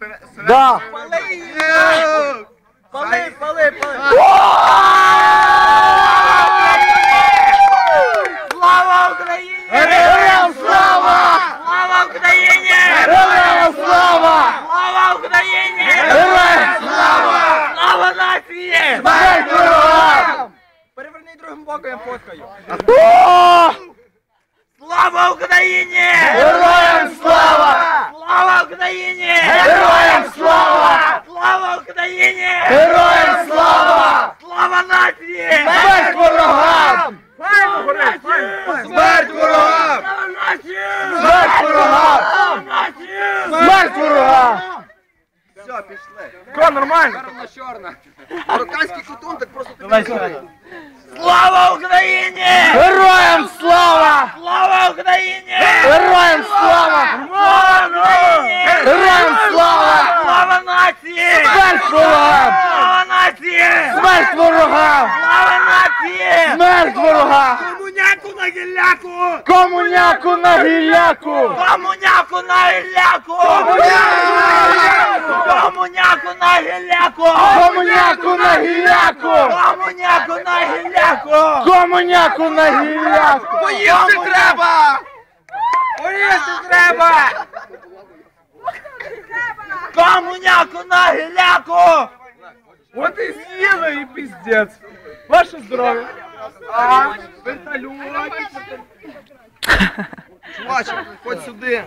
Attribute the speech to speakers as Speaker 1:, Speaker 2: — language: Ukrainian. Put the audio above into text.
Speaker 1: Да.
Speaker 2: Пали, пали, пали. Слава Україні!
Speaker 1: Героям слава!
Speaker 2: Слава Україні!
Speaker 1: Героям слава!
Speaker 2: Слава Україні!
Speaker 1: Героям слава!
Speaker 2: Слава нації!
Speaker 1: Смерть ворогам!
Speaker 2: Переверни другим боком, я фоткаю. Слава Україні!
Speaker 1: Героям
Speaker 2: Україні!
Speaker 1: Героям слава!
Speaker 2: Слава Україні!
Speaker 1: Героям слава!
Speaker 2: Слава нації!
Speaker 1: Смерть ворогам! Смерть ворогам! Смерть ворогам! Смерть ворогам!
Speaker 2: Все, пішли.
Speaker 1: Ко, нормально?
Speaker 2: чорна. Марокканський кутун так просто тобі Слава Україні!
Speaker 1: Героям слава!
Speaker 2: Слава Україні!
Speaker 1: Героям слава!
Speaker 2: Слава нації!
Speaker 1: Смерть ворогам!
Speaker 2: Слава нації!
Speaker 1: Смерть ворогам!
Speaker 2: Слава нації!
Speaker 1: Смерть ворогам!
Speaker 2: Комуняку на гілляку!
Speaker 1: Комуняку на гілляку!
Speaker 2: Комуняку на гілляку! Комуняку на гілляку!
Speaker 1: Комуняку на гілляку!
Speaker 2: Комуняку на гілляку!
Speaker 1: Комуняку на гілляку!
Speaker 2: Поїсти треба! Поїсти треба! Комуняку на гіляку!
Speaker 1: От і з'їли і піздець. Ваше здоров'я. А, вертольот.
Speaker 2: Чуваче, ходь сюди.